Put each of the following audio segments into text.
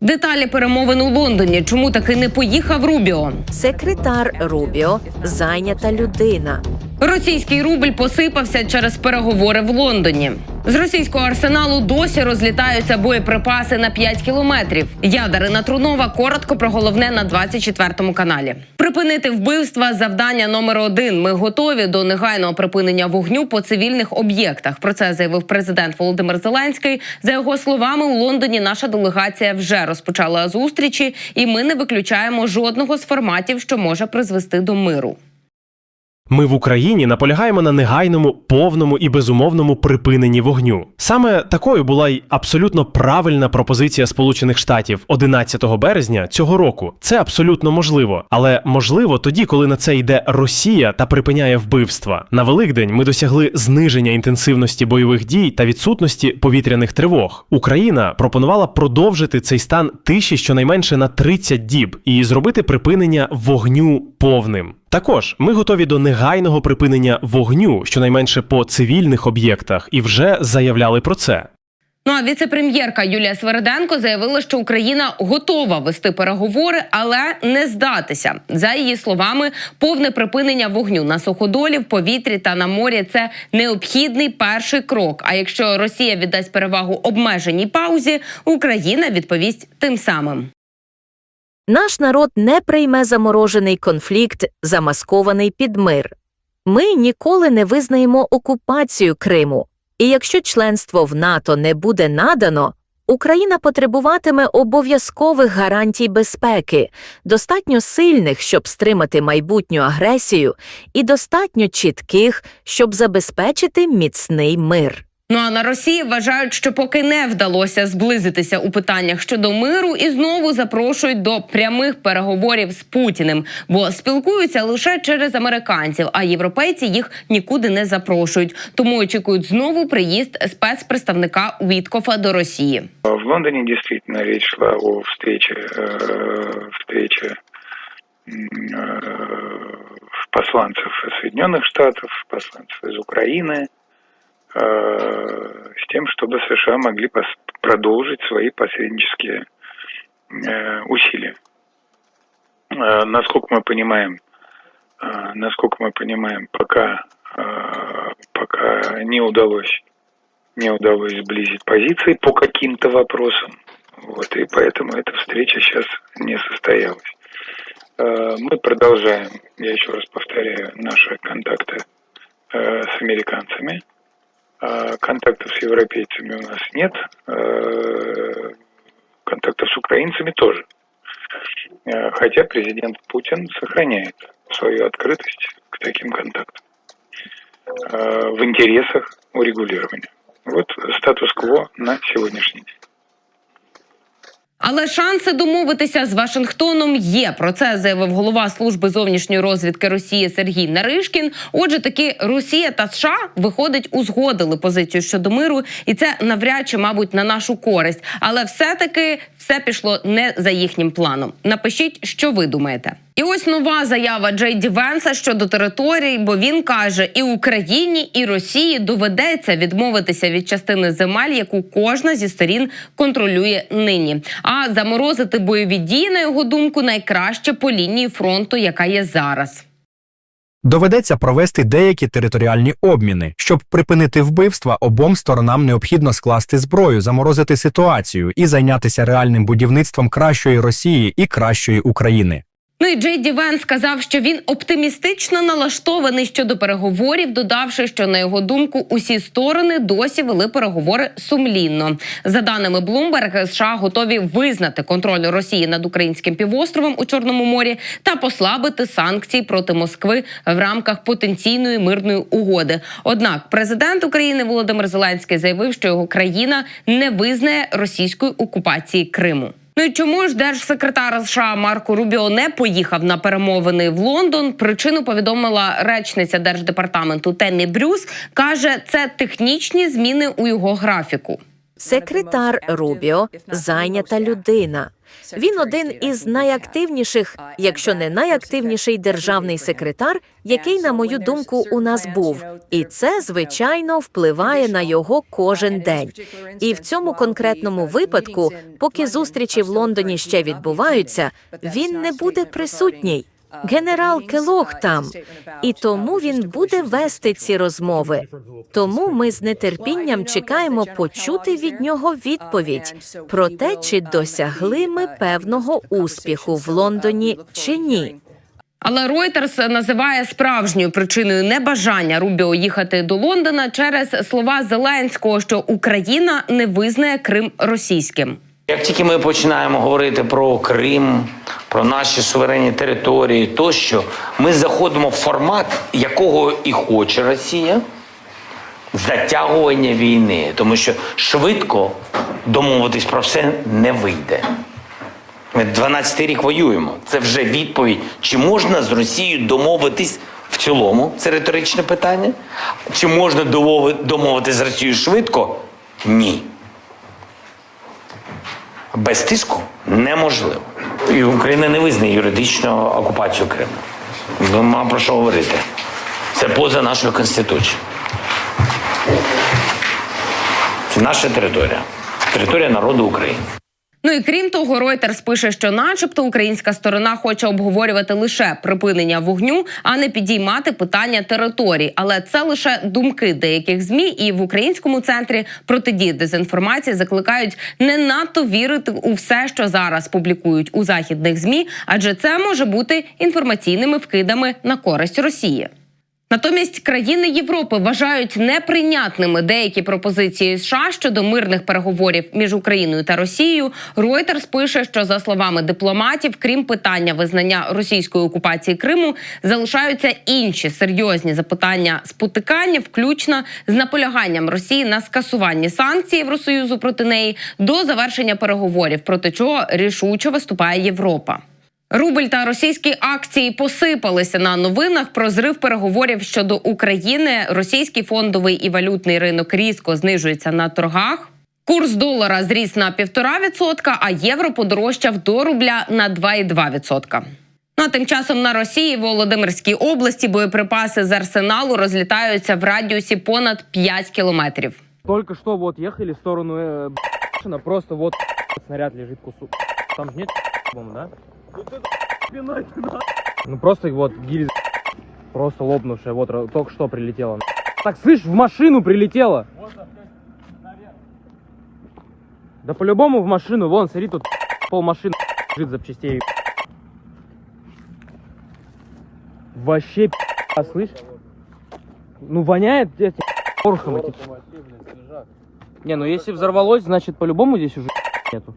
Деталі перемовин у Лондоні. Чому таки не поїхав Рубіо? Секретар Рубіо зайнята людина. Російський рубль посипався через переговори в Лондоні. З російського арсеналу досі розлітаються боєприпаси на 5 кілометрів. Ядерина Трунова коротко про головне на 24 каналі. Припинити вбивства завдання номер один. Ми готові до негайного припинення вогню по цивільних об'єктах. Про це заявив президент Володимир Зеленський. За його словами, у Лондоні наша делегація вже розпочала зустрічі, і ми не виключаємо жодного з форматів, що може призвести до миру. Ми в Україні наполягаємо на негайному, повному і безумовному припиненні вогню. Саме такою була й абсолютно правильна пропозиція Сполучених Штатів 11 березня цього року. Це абсолютно можливо, але можливо тоді, коли на це йде Росія та припиняє вбивства. На Великдень ми досягли зниження інтенсивності бойових дій та відсутності повітряних тривог. Україна пропонувала продовжити цей стан тиші щонайменше на 30 діб і зробити припинення вогню повним. Також ми готові до негайного припинення вогню, щонайменше по цивільних об'єктах, і вже заявляли про це. Ну а віце-прем'єрка Юлія Свериденко заявила, що Україна готова вести переговори, але не здатися. За її словами, повне припинення вогню на суходолі, в повітрі та на морі це необхідний перший крок. А якщо Росія віддасть перевагу обмеженій паузі, Україна відповість тим самим. Наш народ не прийме заморожений конфлікт, замаскований під мир. Ми ніколи не визнаємо окупацію Криму. І якщо членство в НАТО не буде надано, Україна потребуватиме обов'язкових гарантій безпеки, достатньо сильних, щоб стримати майбутню агресію, і достатньо чітких, щоб забезпечити міцний мир. Ну а на Росії вважають, що поки не вдалося зблизитися у питаннях щодо миру, і знову запрошують до прямих переговорів з Путіним, бо спілкуються лише через американців, а європейці їх нікуди не запрошують. Тому очікують знову приїзд спецпредставника Віткофа до Росії. В Лондоне действительно речь шла о встрече, э, встрече м, э, посланцев из Соединенных Штатов, посланцев из Украины, э, С тем, чтобы США могли продолжить свои посреднические э, усилия. Э, Насколько мы понимаем, э, насколько мы понимаем, пока, э, пока не удалось не удалось сблизить позиции по каким-то вопросам. Вот, и поэтому эта встреча сейчас не состоялась. Э, Мы продолжаем, я еще раз повторяю, наши контакты э, с американцами. А Контактов с европейцами у нас нет. Э, Контактов с украинцами тоже. Э, Хотя президент Путин сохраняет свою открытость к таким контактам в интересах урегулирования. Вот статус-кво на сегодняшний день. Але шанси домовитися з Вашингтоном є. Про це заявив голова служби зовнішньої розвідки Росії Сергій Наришкін. Отже, таки Росія та США виходить узгодили позицію щодо миру, і це навряд чи, мабуть, на нашу користь. Але все-таки все пішло не за їхнім планом. Напишіть, що ви думаєте. І ось нова заява Джей Ді Венса щодо територій, бо він каже, і Україні, і Росії доведеться відмовитися від частини земель, яку кожна зі сторін контролює нині. А заморозити бойові дії, на його думку, найкраще по лінії фронту, яка є зараз. Доведеться провести деякі територіальні обміни. Щоб припинити вбивства, обом сторонам необхідно скласти зброю, заморозити ситуацію і зайнятися реальним будівництвом кращої Росії і кращої України. Ну і Джей Вен сказав, що він оптимістично налаштований щодо переговорів, додавши, що на його думку усі сторони досі вели переговори сумлінно. За даними Bloomberg, США готові визнати контроль Росії над українським півостровом у Чорному морі та послабити санкції проти Москви в рамках потенційної мирної угоди. Однак, президент України Володимир Зеленський заявив, що його країна не визнає російської окупації Криму. Ну і чому ж держсекретар США Марко Рубіо не поїхав на перемовини в Лондон? Причину повідомила речниця держдепартаменту Темі Брюс. каже, це технічні зміни у його графіку. Секретар Рубіо зайнята людина. Він один із найактивніших, якщо не найактивніший державний секретар, який, на мою думку, у нас був. І це, звичайно, впливає на його кожен день. І в цьому конкретному випадку, поки зустрічі в Лондоні ще відбуваються, він не буде присутній. Генерал Келох там, і тому він буде вести ці розмови. Тому ми з нетерпінням чекаємо почути від нього відповідь про те, чи досягли ми певного успіху в Лондоні чи ні. Але Reuters називає справжньою причиною небажання Рубіо їхати до Лондона через слова Зеленського, що Україна не визнає Крим російським. Як тільки ми починаємо говорити про Крим, про наші суверенні території, тощо ми заходимо в формат, якого і хоче Росія затягування війни, тому що швидко домовитись про все не вийде. Ми 12 рік воюємо. Це вже відповідь, чи можна з Росією домовитись в цілому, це риторичне питання. Чи можна домови- домовитись з Росією швидко? Ні. Без тиску неможливо. І Україна не визнає юридичну окупацію Криму. Нема про що говорити. Це поза нашою конституцією. Це наша територія. Територія народу України. Ну і крім того, Reuters пише, що, начебто, українська сторона хоче обговорювати лише припинення вогню, а не підіймати питання територій. Але це лише думки деяких змі, і в українському центрі протидії дезінформації закликають не надто вірити у все, що зараз публікують у західних змі, адже це може бути інформаційними вкидами на користь Росії. Натомість країни Європи вважають неприйнятними деякі пропозиції США щодо мирних переговорів між Україною та Росією. Reuters пише, що за словами дипломатів, крім питання визнання російської окупації Криму, залишаються інші серйозні запитання спотикання, включно з наполяганням Росії на скасуванні санкцій Євросоюзу проти неї до завершення переговорів, проти чого рішуче виступає Європа. Рубль та російські акції посипалися на новинах про зрив переговорів щодо України. Російський фондовий і валютний ринок різко знижується на торгах. Курс долара зріс на 1,5%, а євро подорожчав до рубля на 2,2%. Ну а тим часом на Росії в Володимирській області боєприпаси з арсеналу розлітаються в радіусі понад 5 кілометрів. Только что вот ехали в сторону э, просто вот снаряд лежит кусок. Там же нет по-моему, да? Ну просто вот гильза просто лопнувшая, вот только что прилетела. Так, слышь, в машину прилетела. Да по-любому в машину, вон, смотри, тут пол машины лежит запчастей. Вообще, а, слышь? Ну воняет эти порохом эти. Не, ну если взорвалось, значит по-любому здесь уже нету.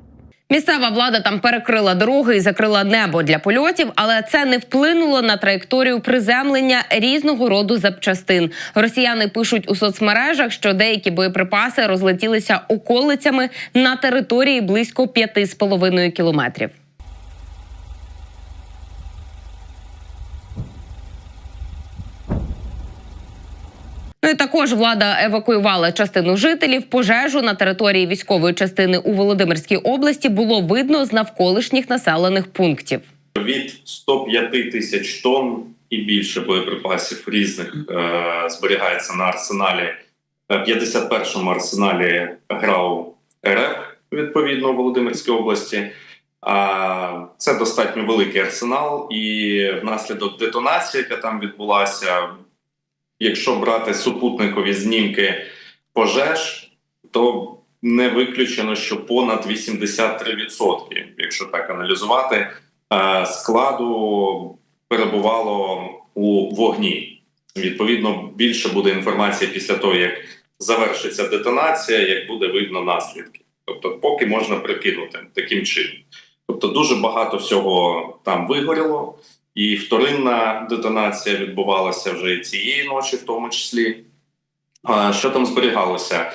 Місцева влада там перекрила дороги і закрила небо для польотів, але це не вплинуло на траєкторію приземлення різного роду запчастин. Росіяни пишуть у соцмережах, що деякі боєприпаси розлетілися околицями на території близько 5,5 кілометрів. Ну також влада евакуювала частину жителів. Пожежу на території військової частини у Володимирській області було видно з навколишніх населених пунктів. від 105 тисяч тонн і більше боєприпасів різних е, зберігається на арсеналі е, 51-му арсеналі ГРАУ РФ, відповідно у Володимирській області. А це достатньо великий арсенал, і внаслідок детонації, яка там відбулася, якщо брати супутникові знімки пожеж, то не виключено, що понад 83%, якщо так аналізувати, е, складу перебувало у вогні. Відповідно, більше буде інформації після того, як завершиться детонація, як буде видно наслідки. Тобто, поки можна прикинути таким чином. Тобто, дуже багато всього там вигоріло, і вторинна детонація відбувалася вже цієї ночі, в тому числі. Що там зберігалося?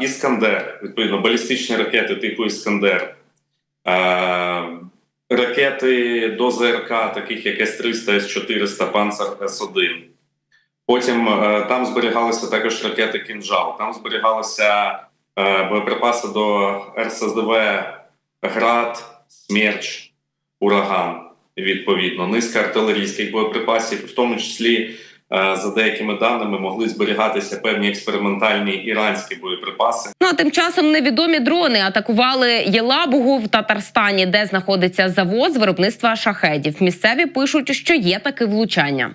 Іскандер, відповідно, балістичні ракети типу Іскандер. Ракети до ЗРК, таких як С-300, С-400, Панцер С-1. Потім там зберігалися також ракети Кінжал, там зберігалися боєприпаси до РСЗВ Град, Смерч, Ураган. Відповідно, низка артилерійських боєприпасів, в тому числі, е, за деякими даними, могли зберігатися певні експериментальні іранські боєприпаси. Ну а тим часом невідомі дрони атакували Єлабугу в Татарстані, де знаходиться завод з виробництва шахедів. Місцеві пишуть, що є таке влучання.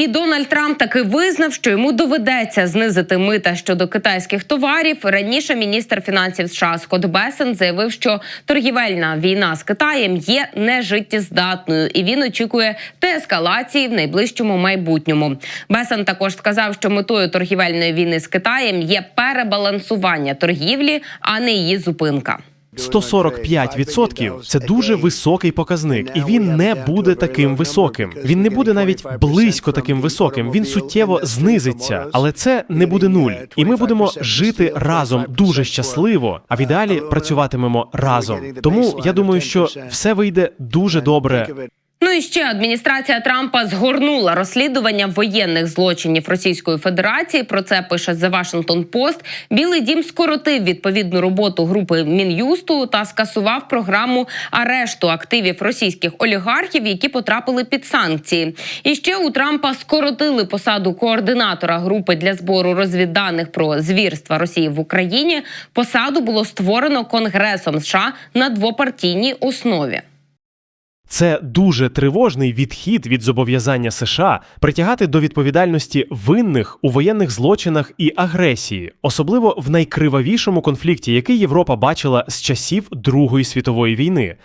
І Дональд Трамп таки визнав, що йому доведеться знизити мита щодо китайських товарів. Раніше міністр фінансів США Скотт Бесен заявив, що торгівельна війна з Китаєм є нежиттєздатною, і він очікує деескалації в найближчому майбутньому. Бесен також сказав, що метою торгівельної війни з Китаєм є перебалансування торгівлі, а не її зупинка. 145% – це дуже високий показник, і він не буде таким високим. Він не буде навіть близько таким високим. Він суттєво знизиться, але це не буде нуль. І ми будемо жити разом дуже щасливо. А в ідеалі працюватимемо разом. Тому я думаю, що все вийде дуже добре. Ну і ще адміністрація Трампа згорнула розслідування воєнних злочинів Російської Федерації. Про це пише The Washington Post. Білий дім скоротив відповідну роботу групи мін'юсту та скасував програму арешту активів російських олігархів, які потрапили під санкції. І ще у Трампа скоротили посаду координатора групи для збору розвідданих про звірства Росії в Україні. Посаду було створено Конгресом США на двопартійній основі. Це дуже тривожний відхід від зобов'язання США притягати до відповідальності винних у воєнних злочинах і агресії, особливо в найкривавішому конфлікті, який Європа бачила з часів Другої світової війни.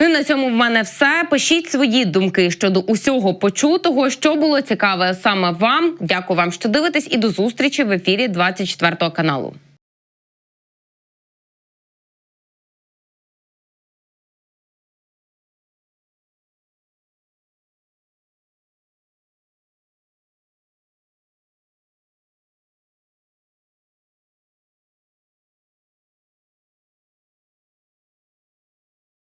Ну на цьому в мене все. Пишіть свої думки щодо усього почутого, що було цікаве саме вам. Дякую вам, що дивитесь, і до зустрічі в ефірі 24 каналу.